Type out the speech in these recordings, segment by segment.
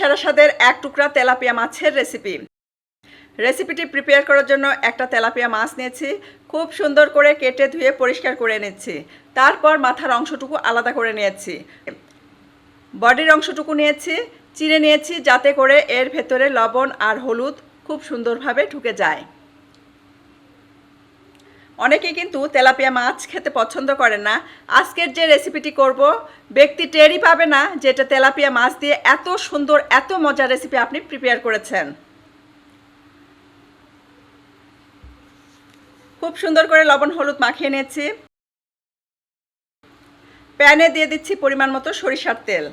সেরা স্বাদের এক টুকরা তেলাপিয়া মাছের রেসিপি রেসিপিটি প্রিপেয়ার করার জন্য একটা তেলাপিয়া মাছ নিয়েছি, খুব সুন্দর করে কেটে ধুয়ে পরিষ্কার করে নিচ্ছি। তারপর মাথার অংশটুকু আলাদা করে নিয়েছি। বডির অংশটুকু নিয়েছি, চিড়ে নিয়েছি যাতে করে এর ভেতরে লবণ আর হলুদ খুব সুন্দরভাবে ঢুকে যায়। অনেকেই কিন্তু তেলাপিয়া মাছ খেতে পছন্দ করেন না। আজকের যে রেসিপিটি করব, ব্যক্তি টেরই পাবে না যেটা তেলাপিয়া মাছ দিয়ে এত সুন্দর, এত মজার রেসিপি আপনি প্রিপেয়ার করেছেন। খুব সুন্দর করে লবণ, হলুদ মাখিয়ে নিয়েছি। প্যানে দিয়ে দিচ্ছি পরিমাণ মতো সরিষার তেল।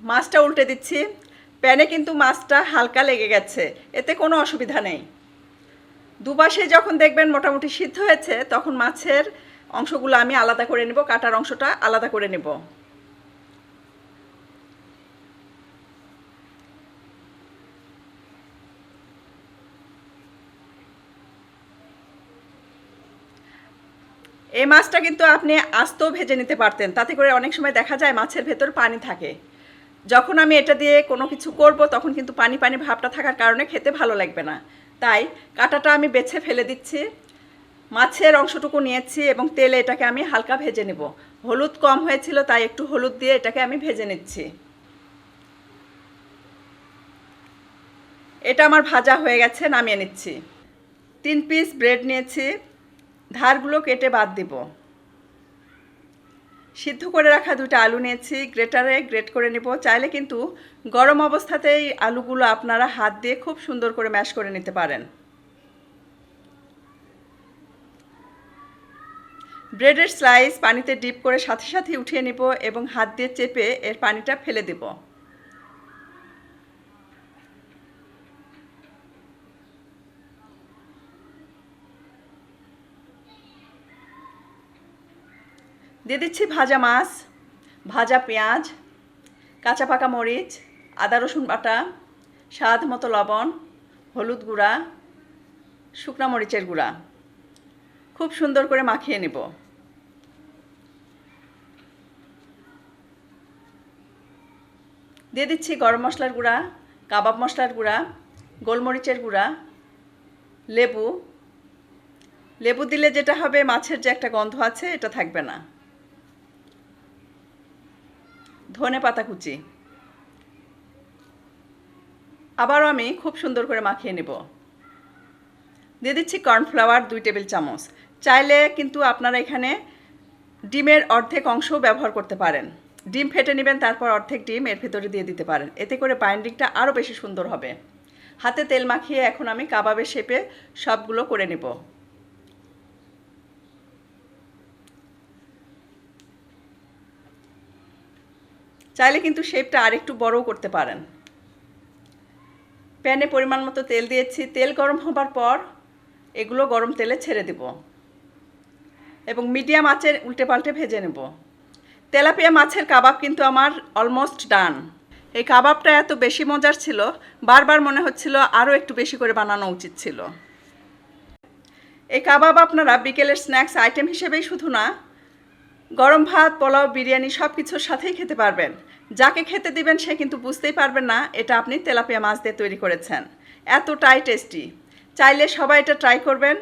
মাছটা উল্টে দিচ্ছি। প্যানে কিন্তু মাছটা হালকা লেগে গেছে, এতে কোনো অসুবিধা নেই। দুপাশে যখন দেখবেন মোটামুটি সিদ্ধ হয়েছে, তখন মাছের অংশগুলো আমি আলাদা করে নেব, কাটার অংশটা আলাদা করে নেব। এই মাছটা কিন্তু আপনি আস্তেও ভেজে নিতে পারতেন, তাতে করে অনেক সময় দেখা যায় মাছের ভেতর পানি থাকে। যখন আমি এটা দিয়ে কোনো কিছু করব, তখন কিন্তু পানি পানি ভাবটা থাকার কারণে খেতে ভালো লাগবে না। তাই কাঁটাটা আমি বেছে ফেলে দিচ্ছি, মাছের অংশটুকু নিয়েছি এবং তেলে এটাকে আমি হালকা ভেজে নেব। হলুদ কম হয়েছিল, তাই একটু হলুদ দিয়ে এটাকে আমি ভেজে নিচ্ছি। এটা আমার ভাজা হয়ে গেছে, নামিয়ে নিচ্ছি। তিন পিস ব্রেড নিয়েছি, ধারগুলো কেটে বাদ দিব। সিদ্ধ করে রাখা দুটো আলু নিয়েছি, গ্রেটারে গ্রেট করে নেব। চাইলে কিন্তু গরম অবস্থাতেই আলুগুলো আপনারা হাত দিয়ে খুব সুন্দর করে ম্যাশ করে নিতে পারেন। ব্রেডের স্লাইস পানিতে ডিপ করে সাথে সাথে উঠিয়ে নিব এবং হাত দিয়ে চেপে এর পানিটা ফেলে দেব। দিয়ে দিচ্ছি ভাজা মাছ, ভাজা পেঁয়াজ, কাঁচা পাকা মরিচ, আদা রসুন বাটা, স্বাদ মতো লবণ, হলুদ গুঁড়া, শুকনা মরিচের গুঁড়া। খুব সুন্দর করে মাখিয়ে নেব। দিয়ে দিচ্ছি গরম মশলার গুঁড়া, কাবাব মশলার গুঁড়া, গোলমরিচের গুঁড়া, লেবু। লেবু দিলে যেটা হবে মাছের যে একটা গন্ধ আছে, এটা থাকবে না। ধনে পাতা কুচি। আবারও আমি খুব সুন্দর করে মাখিয়ে নেব। দিয়ে দিচ্ছি কর্নফ্লাওয়ার দুই টেবিল চামচ। চাইলে কিন্তু আপনারা এখানে ডিমের অর্ধেক অংশও ব্যবহার করতে পারেন। ডিম ফেটে নেবেন, তারপর অর্ধেক ডিম এর ভেতরে দিয়ে দিতে পারেন। এতে করে বাইন্ডিংটা আরও বেশি সুন্দর হবে। হাতে তেল মাখিয়ে এখন আমি কাবাবের শেপে সবগুলো করে নেব। চাইলে কিন্তু শেপটা আরেকটু বড়ও করতে পারেন। প্যানে পরিমাণ মতো তেল দিয়েছি। তেল গরম হবার পর এগুলো গরম তেলে ছেড়ে দেব। এবং মিডিয়াম আঁচের উল্টে পাল্টে ভেজে নেব। তেলাপিয়া মাছের কাবাব কিন্তু আমার অলমোস্ট ডান এই কাবাবটা এত বেশি মজার ছিল, বারবার মনে হচ্ছিল আরও একটু বেশি করে বানানো উচিত ছিল। এই কাবাব আপনারা বিকেলের স্ন্যাক্স আইটেম হিসেবেই শুধু না গরম ভাত, পোলাও, বিরিয়ানি সব কিছুর সাথেই খেতে পারবেন। যাকে খেতে দিবেন সে কিন্তু বুঝতেই পারবেন না এটা আপনি তেলাপিয়া মাছ দিয়ে তৈরি করেছেন। এতটাই টেস্টি। চাইলে সবাই এটা ট্রাই করবেন।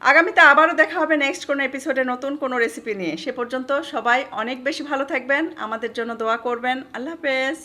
আগামীতে আবারও দেখা হবে নেক্সট কোনো এপিসোডে নতুন কোনো রেসিপি নিয়ে। সে পর্যন্ত সবাই অনেক বেশি ভালো থাকবেন। আমাদের জন্য দোয়া করবেন। আল্লাহ হাফেজ।